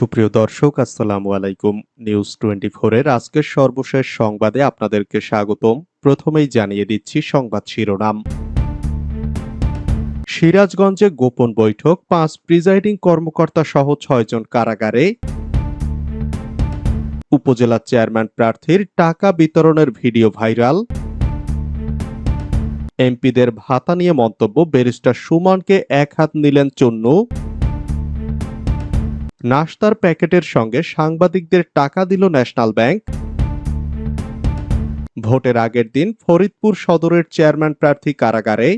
সুপ্রিয় দর্শক, আসসালামু আলাইকুম নিউজ টোয়েন্টি এর আজকের সর্বশেষ সংবাদে আপনাদেরকে স্বাগতম। প্রথমেই জানিয়ে দিচ্ছি সংবাদ শিরোনাম। সিরাজগঞ্জে গোপন বৈঠক, পাঁচ প্রিজাইডিং কর্মকর্তা সহ ছয়জন কারাগারে। উপজেলা চেয়ারম্যান প্রার্থীর টাকা বিতরণের ভিডিও ভাইরাল। এমপিদের ভাতা নিয়ে মন্তব্য, ব্যারিস্টার সুমনকে এক হাত নিলেন চন্নু। নাস্তার প্যাকেটের সঙ্গে সাংবাদিকদের টাকা দিল ন্যাশনাল ব্যাংক। ভোটের আগের দিন ফরিদপুর সদরের চেয়ারম্যান প্রার্থী কারাগারে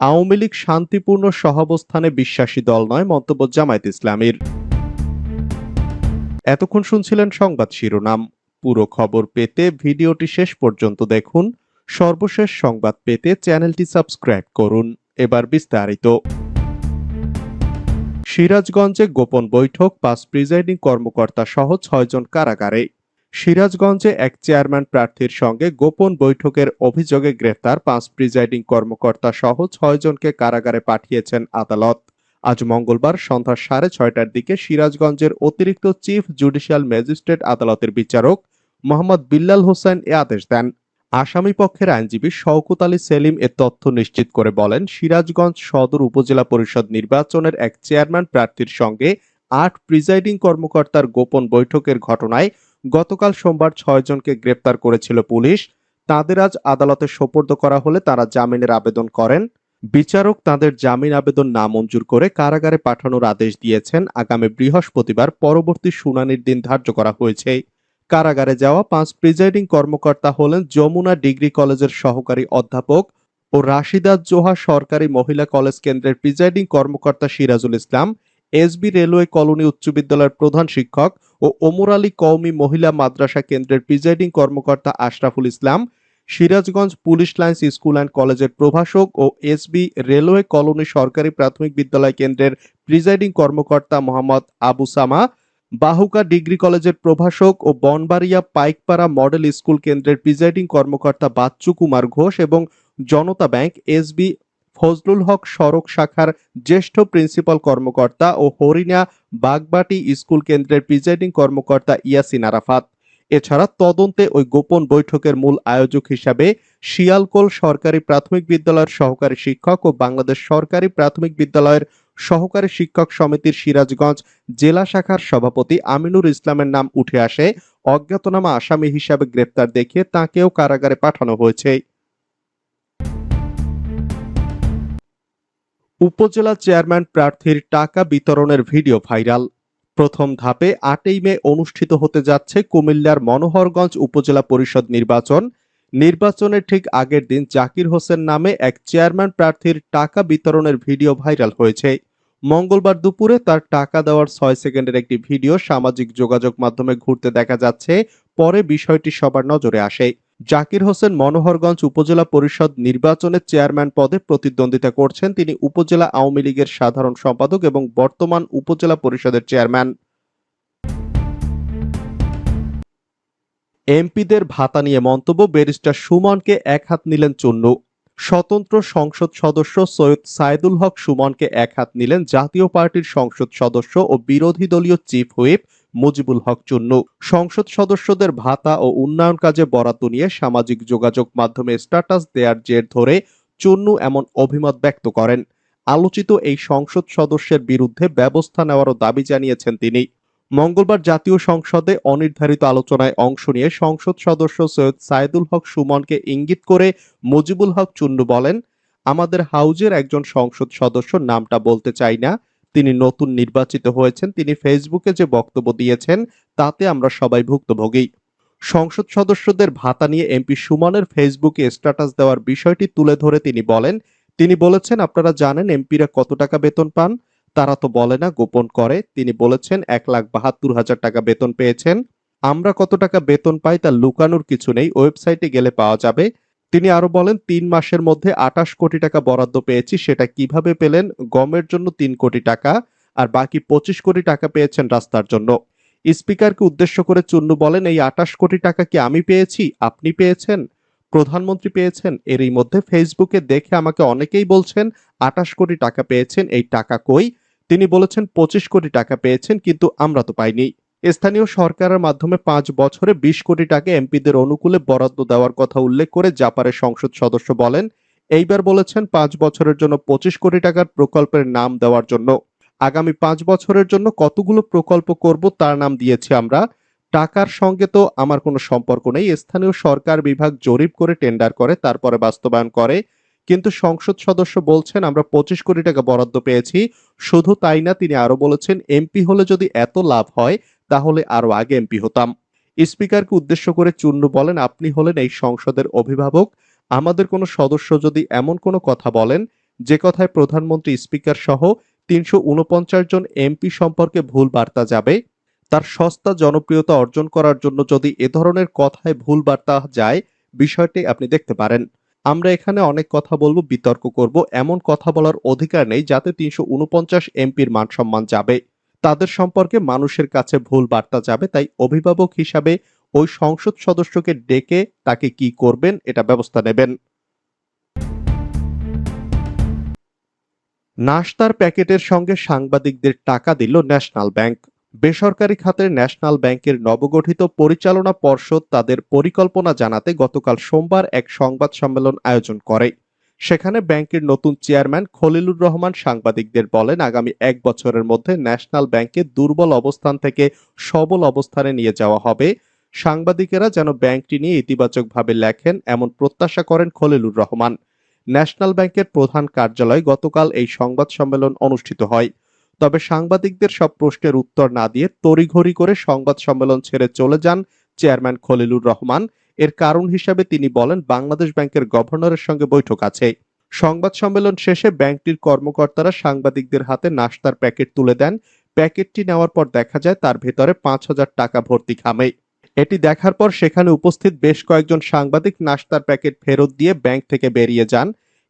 আওয়ামী লীগ শান্তিপূর্ণ সহাবস্থানে বিশ্বাসী দল নয়, মন্তব্য জামায়াত ইসলামীর। এতক্ষণ শুনছিলেন সংবাদ শিরোনাম। পুরো খবর পেতে ভিডিওটি শেষ পর্যন্ত দেখুন। সর্বশেষ সংবাদ পেতে চ্যানেলটি সাবস্ক্রাইব করুন। এবার বিস্তারিত। সিরাজগঞ্জে গোপন বৈঠক, পাঁচ প্রিজাইডিং কর্মকর্তা সহ ছয়জন কারাগারে। সিরাজগঞ্জে এক চেয়ারম্যান প্রার্থীর সঙ্গে গোপন বৈঠকের অভিযোগে গ্রেফতার পাঁচ প্রিজাইডিং কর্মকর্তা সহ ছয়জনকে কারাগারে পাঠিয়েছেন আদালত। আজ মঙ্গলবার সন্ধ্যা সাড়ে ছয়টার দিকে সিরাজগঞ্জের অতিরিক্ত চিফ জুডিশিয়াল ম্যাজিস্ট্রেট আদালতের বিচারক মোহাম্মদ বিল্লাল হোসেন এ আদেশ দেন। আসামি পক্ষের আইনজীবী শওকত আলী সেলিম এ তথ্য নিশ্চিত করে বলেন, সিরাজগঞ্জ সদর উপজেলা পরিষদ নির্বাচনের এক চেয়ারম্যান প্রার্থীর সঙ্গে আট প্রিজাইডিং কর্মকর্তার গোপন বৈঠকের ঘটনায় গতকাল সোমবার ছয়জনকে গ্রেপ্তার করেছিল পুলিশ। তাদের আজ আদালতে সোপর্দ করা হলে তারা জামিনের আবেদন করেন। বিচারক তাদের জামিন আবেদন না মঞ্জুর করে কারাগারে পাঠানোর আদেশ দিয়েছেন। আগামী বৃহস্পতিবার পরবর্তী শুনানির দিন ধার্য করা হয়েছে। কারাগারে যাওয়া পাঁচ প্রিজাইডিং কর্মকর্তা হলেন যমুনা ডিগ্রি কলেজের সহকারী অধ্যাপক ও রাশিদা জোহা সরকারি মহিলা কলেজ কেন্দ্রের প্রিজাইডিং কর্মকর্তা Sirajul Islam SB railway colony উচ্চ বিদ্যালয়ের প্রধান শিক্ষক ও ওমর আলী কওমি মহিলা মাদ্রাসা কেন্দ্রের প্রিজাইডিং কর্মকর্তা Ashraful Islam, Sirajganj police lines school and কলেজের প্রভাষক ও এসবি রেলওয়ে কলোনি সরকারি প্রাথমিক বিদ্যালয় কেন্দ্রের প্রিজাইডিং কর্মকর্তা মোহাম্মদ আবু সামা বাহুকা ডিগ্রি কলেজের প্রভাষক ও বনবাড়িয়া পাইকপাড়া মডেল স্কুল কেন্দ্রের প্রিজাইডিং কর্মকর্তা বাচ্চু কুমার ঘোষ এবং জনতা ব্যাংক এসবি ফজলুল হক সড়ক শাখার জ্যেষ্ঠ প্রিন্সিপাল কর্মকর্তা ও হরিণা বাগবাটি স্কুল কেন্দ্রের প্রিজাইডিং কর্মকর্তা ইয়াসিন আরাফাত। এছাড়া তদন্তে ওই গোপন বৈঠকের মূল আয়োজক হিসাবে শিয়ালকোল সরকারি প্রাথমিক বিদ্যালয়ের সহকারী শিক্ষক ও বাংলাদেশ সরকারি প্রাথমিক বিদ্যালয়ের সহকারী শিক্ষক সমিতির সিরাজগঞ্জ জেলা শাখার সভাপতি আমিনুর ইসলামের নাম উঠে আসে। অজ্ঞাতনামা আসামি হিসাবে গ্রেপ্তার দেখিয়ে তাকেও কারাগারে পাঠানো হয়েছে। উপজেলা চেয়ারম্যান প্রার্থীর টাকা বিতরণের ভিডিও ভাইরাল। প্রথম ধাপে আটই মে অনুষ্ঠিত হতে যাচ্ছে কুমিল্লার মনোহরগঞ্জ উপজেলা পরিষদ নির্বাচন। নির্বাচনের ঠিক আগের দিন জাকির হোসেন নামে এক চেয়ারম্যান প্রার্থীর টাকা বিতরণের ভিডিও ভাইরাল হয়েছে। মঙ্গলবার দুপুরে তার টাকা দেওয়ার ছয় সেকেন্ডের একটি ভিডিও সামাজিক যোগাযোগ মাধ্যমে ঘুরতে দেখা যাচ্ছে, পরে বিষয়টি সবার নজরে আসে। জাকির হোসেন মনোহরগঞ্জ উপজেলা পরিষদ নির্বাচনের চেয়ারম্যান পদে প্রতিদ্বন্দ্বিতা করছেন। তিনি উপজেলা আওয়ামী লীগের সাধারণ সম্পাদক এবং বর্তমান উপজেলা পরিষদের চেয়ারম্যান। এমপিদের ভাতা নিয়ে মন্তব্য ব্যারিস্টার সুমনকে এক হাত নিলেন চুন্নু। স্বতন্ত্র সংসদ সদস্য সৈয়দ সাইদুল হক সুমনকে এক হাত নিলেন জাতীয় পার্টির সংসদ সদস্য ও বিরোধী দলীয় চিফ হুইপ মুজিবুল হক চুন্নু। সংসদ সদস্যদের ভাতা ও উন্নয়ন কাজে বরাদ্দ নিয়ে সামাজিক যোগাযোগ মাধ্যমে স্ট্যাটাস দেয়ার জের ধরে চুন্নু এমন অভিমত ব্যক্ত করেন। আলোচিত এই সংসদ সদস্যের বিরুদ্ধে ব্যবস্থা নেওয়ারও দাবি জানিয়েছেন তিনি। মঙ্গলবার জাতীয় সংসদে অনির্ধারিত আলোচনায় অংশ নিয়ে সংসদ সদস্য সৈয়দ সাইদুল হক সুমনকে ইঙ্গিত করে মুজিবুল হক চুন্নু বলেন, আমাদের হাউজের একজন সংসদ সদস্য নামটা বলতে চাই না। তিনি নতুন নির্বাচিত হয়েছেন। তিনি ফেসবুকে যে বক্তব্য দিয়েছেন, তাতে আমরা সবাই ভুক্তভোগী। সংসদ সদস্যদের ভাতা নিয়ে এমপি সুমনের ফেসবুকে স্ট্যাটাস দেওয়ার বিষয়টি তুলে ধরে তিনি বলেন, তিনি বলেছেন, আপনারা জানেন, এমপিরা কত টাকা বেতন পান? তারা তো বলে না, গোপন করে। তিনি বলেছেন, এক লাখ বাহাত্তর হাজার টাকা বেতন পেয়েছেন। আমরা কত টাকা বেতন পাই তা লুকানোর কিছু নেই, ওয়েবসাইটে গেলে পাওয়া যাবে। তিনি আরও বলেন, তিন মাসের মধ্যে আটাশ কোটি টাকা বরাদ্দ পেয়েছি, সেটা কীভাবে পেলেন? গমের জন্য তিন কোটি টাকা, আর বাকি পঁচিশ কোটি টাকা পেয়েছেন রাস্তার জন্য। স্পিকারকে উদ্দেশ্য করে চুন্নু বলেন, এই আটাশ কোটি টাকা কি আমি পেয়েছি? আপনি পেয়েছেন? প্রধানমন্ত্রী পেয়েছেন, এরই মধ্যে ফেসবুকে দেখে আমাকে অনেকেই বলছেন আটাশ কোটি টাকা পেয়েছেন, এই টাকা কই? তিনি বলেছেন, পঁচিশ কোটি টাকা পেয়েছেন, কিন্তু আমরা তো পাইনি। স্থানীয় সরকারের মাধ্যমে পাঁচ বছরে বিশ কোটি টাকা এমপিদের অনুকূলে বরাদ্দ দেওয়ার কথা উল্লেখ করে জাপারের সংসদ সদস্য বলেন, এইবার বলেছেন, পাঁচ বছরের জন্য পঁচিশ কোটি টাকার প্রকল্পের নাম দেওয়ার জন্য। আগামী পাঁচ বছরের জন্য কতগুলো প্রকল্প করব তার নাম দিয়েছি আমরা। টাকার সঙ্গে তো আমার কোনো সম্পর্ক নেই। স্থানীয় সরকার বিভাগ জরিপ করে টেন্ডার করে, তারপরে বাস্তবায়ন করে। কিন্তু সংসদ সদস্য বলছেন, আমরা পঁচিশ কোটি টাকা বরাদ্দ পেয়েছি। শুধু তাই না, তিনি আরও বলেছেন, এমপি হলে যদি এত লাভ হয়, তাহলে আরও আগে এমপি হতাম। স্পিকারকে উদ্দেশ্য করে চুন্নু বলেন, আপনি হলেন এই সংসদের অভিভাবক। আমাদের কোনো সদস্য যদি এমন কোনো কথা বলেন, যে কথায় প্রধানমন্ত্রী স্পিকার সহ তিনশো উনপঞ্চাশ জন এমপি সম্পর্কে ভুল বার্তা যাবে তার সস্তা জনপ্রিয়তা অর্জন করার জন্য যদি এ ধরনের কথায় ভুল বার্তা যায়, বিষয়টি আপনি দেখতে পারেন। আমরা এখানে অনেক কথা বলব, বিতর্ক করব, এমন কথা বলার অধিকার নেই যাতে তিনশো উনপঞ্চাশ এমপির মান সম্মান যাবে। তাদের সম্পর্কে মানুষের কাছে ভুল বার্তা যাবে, তাই অভিভাবক হিসাবে ওই সংসদ সদস্যকে ডেকে তাকে কি করবেন, এটা ব্যবস্থা নেবেন। নাস্তার প্যাকেটের সঙ্গে সাংবাদিকদের টাকা দিল ন্যাশনাল ব্যাংক। বেসরকারি খাতের ন্যাশনাল ব্যাংকের নবগঠিত পরিচালনা পর্ষদ তাদের পরিকল্পনা জানাতে গতকাল সোমবার এক সংবাদ সম্মেলন আয়োজন করে। সেখানে ব্যাংকের নতুন চেয়ারম্যান খলিলুর রহমান সাংবাদিকদের বলেন, আগামী এক বছরের মধ্যে ন্যাশনাল ব্যাংকে দুর্বল অবস্থান থেকে সবল অবস্থানে নিয়ে যাওয়া হবে। সাংবাদিকেরা যেন ব্যাংকটি নিয়ে ইতিবাচকভাবে লেখেন এমন প্রত্যাশা করেন খলিলুর রহমান। ন্যাশনাল ব্যাংকের প্রধান কার্যালয়ে গতকাল এই সংবাদ সম্মেলন অনুষ্ঠিত হয়। তবে সাংবাদিকদের সব প্রশ্নের উত্তর না দিয়ে তড়িঘড়ি করে সংবাদ সম্মেলন ছেড়ে চলে যান চেয়ারম্যান খলিলুর রহমান। এর কারণ হিসাবে তিনি বলেন, বাংলাদেশ ব্যাংকের গভর্নরের সঙ্গে বৈঠক আছে। সংবাদ সম্মেলন শেষে ব্যাংকটির কর্মকর্তারা সাংবাদিকদের হাতে নাস্তার প্যাকেট তুলে দেন। প্যাকেটটি নেওয়ার পর দেখা যায় তার ভেতরে পাঁচ হাজার টাকা ভর্তি খামে। এটি দেখার পর সেখানে উপস্থিত বেশ কয়েকজন সাংবাদিক নাস্তার প্যাকেট ফেরত দিয়ে ব্যাংক থেকে বেরিয়ে যান।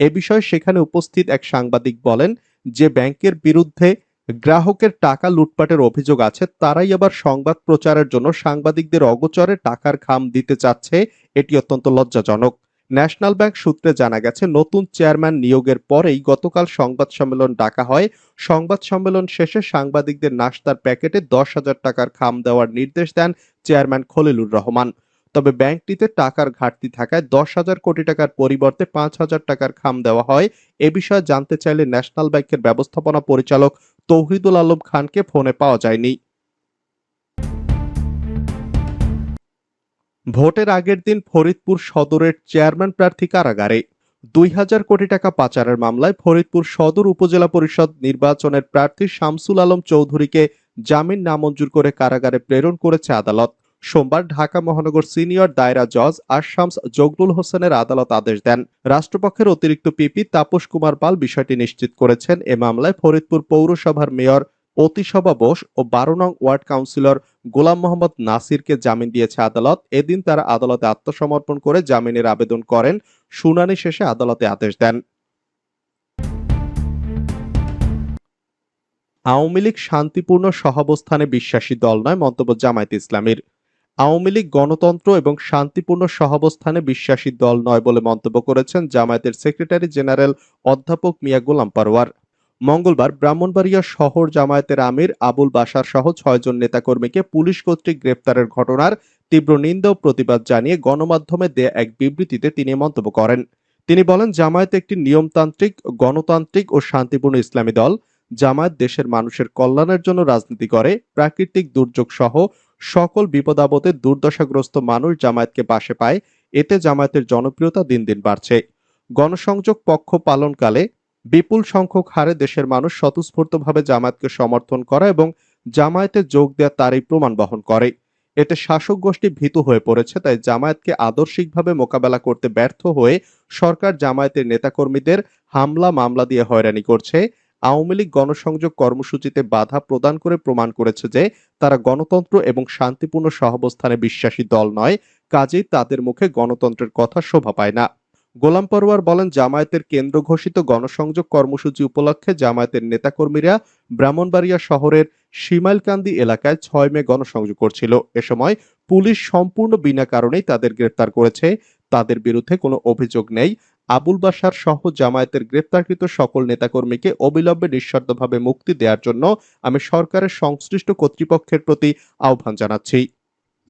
এ বিষয়ে সেখানে উপস্থিত এক সাংবাদিক বলেন, যে ব্যাংকের বিরুদ্ধে গ্রাহকের টাকা লুটপাটের অভিযোগ আছে, তারাই আবার সংবাদ প্রচারের জন্য সাংবাদিকদের অগোচরে টাকার খাম দিতে চাচ্ছে, এটি অত্যন্ত লজ্জাজনক। ন্যাশনাল ব্যাংক সূত্রে জানা গেছে, নতুন চেয়ারম্যান নিয়োগের পরেই গতকাল সংবাদ সম্মেলন ডাকা হয়। সংবাদ সম্মেলন শেষে সাংবাদিকদের নাস্তার প্যাকেটে দশ হাজার টাকার খাম দেওয়ার নির্দেশ দেন চেয়ারম্যান খলিলুর রহমান। তবে ব্যাংকটিতে টাকার ঘাটতি থাকায় দশ হাজার কোটি টাকার পরিবর্তে পাঁচ হাজার টাকার খাম দেওয়া হয়। এ বিষয়ে জানতে চাইলে ন্যাশনাল ব্যাংকের ব্যবস্থাপনা পরিচালক তৌহিদুল আলম খানকে ফোনে পাওয়া যায়নি। ভোটের আগের দিন ফরিদপুর সদরের চেয়ারম্যান প্রার্থী কারাগারে। দুই হাজার কোটি টাকা পাচারের মামলায় ফরিদপুর সদর উপজেলা পরিষদ নির্বাচনের প্রার্থী শামসুল আলম চৌধুরীকে জামিন নামঞ্জুর করে কারাগারে প্রেরণ করেছে আদালত। সোমবার ঢাকা মহানগর সিনিয়র দায়রা জজ আশামস জগলুল হোসেনের আদালত আদেশ দেন। রাষ্ট্রপক্ষের অতিরিক্ত পিপি তাপস কুমার পাল বিষয়টি নিশ্চিত করেছেন। এ মামলায় ফরিদপুর পৌরসভার মেয়র অতিসভা বোস ও বারো নং ওয়ার্ড কাউন্সিলর গোলাম মোহাম্মদ নাসিরকে জামিন দিয়েছে আদালত। এদিন তারা আদালতে আত্মসমর্পণ করে জামিনের আবেদন করেন। শুনানি শেষে আদালতে আদেশ দেন। আওয়ামী লীগ শান্তিপূর্ণ সহাবস্থানে বিশ্বাসী দল নয়, মন্তব্য জামায়াত ইসলামীর। আওয়ামী লীগ গণতন্ত্র এবং শান্তিপূর্ণ সহাবস্থানে বিশ্বাসী দল নয় বলে মন্তব্য করেছেন জামায়াতের সেক্রেটারি জেনারেল অধ্যাপক মিয়া গোলাম পারোয়ার মঙ্গলবার ব্রাহ্মণবাড়িয়া শহর জামায়াতের আমির আবুল বাসার সহ ছয়জন নেতাকর্মীকে পুলিশ কর্তৃক গ্রেপ্তারের ঘটনার তীব্র নিন্দা ও প্রতিবাদ জানিয়ে গণমাধ্যমে দেয়া এক বিবৃতিতে তিনি মন্তব্য করেন। তিনি বলেন, জামায়াত একটি নিয়মতান্ত্রিক, গণতান্ত্রিক ও শান্তিপূর্ণ ইসলামী দল। জামায়াত দেশের মানুষের কল্যাণের জন্য রাজনীতি করে, প্রাকৃতিক দুর্যোগ সহ সকল বিপদাবদে দুর্দশাগ্রস্ত মানুষ জামায়াতকে পাশে পায়, এতে জামায়াতের জনপ্রিয়তা দিন দিন বাড়ছে। গণসংযোগ পক্ষ পালনকালে বিপুল সংখ্যক হারে দেশের মানুষ স্বতঃস্ফূর্তভাবে জামায়াতকে সমর্থন করা এবং জামায়াতে যোগ দেওয়া তারই প্রমাণ বহন করে। এতে শাসক গোষ্ঠী ভীতু হয়ে পড়েছে, তাই জামায়াতকে আদর্শিকভাবে মোকাবেলা করতে ব্যর্থ হয়ে সরকার জামায়াতের নেতাকর্মীদের হামলা মামলা দিয়ে হয়রানি করছে। আওয়ামী লীগ গণসংযোগ কর্মসূচিতে বাধা প্রদান করে প্রমাণ করেছে যে তারা গণতন্ত্র এবং শান্তিপূর্ণ সহাবস্থানে বিশ্বাসী দল নয়, কাজেই তাদের মুখে গণতন্ত্রের কথা শোভা পায় না। গোলাম পরোয়ার বলেন, জামায়াতের কেন্দ্র ঘোষিত গণসংযোগ কর্মসূচি উপলক্ষে জামায়াতের নেতাকর্মীরা ব্রাহ্মণবাড়িয়া শহরের শিমাইলকান্দি এলাকায় ছয় মে গণসংযোগ করছিল। এ সময় পুলিশ সম্পূর্ণ বিনা কারণেই তাদের গ্রেপ্তার করেছে। তাদের বিরুদ্ধে কোনো অভিযোগ নেই। আবুল বাসার সহ জামায়াতের গ্রেপ্তারকৃত সকল নেতাকর্মীকে অবিলম্বে নিঃশর্তভাবে মুক্তি দেওয়ার জন্য আমি সরকারের সংশ্লিষ্ট কর্তৃপক্ষের প্রতি আহ্বান জানাচ্ছি।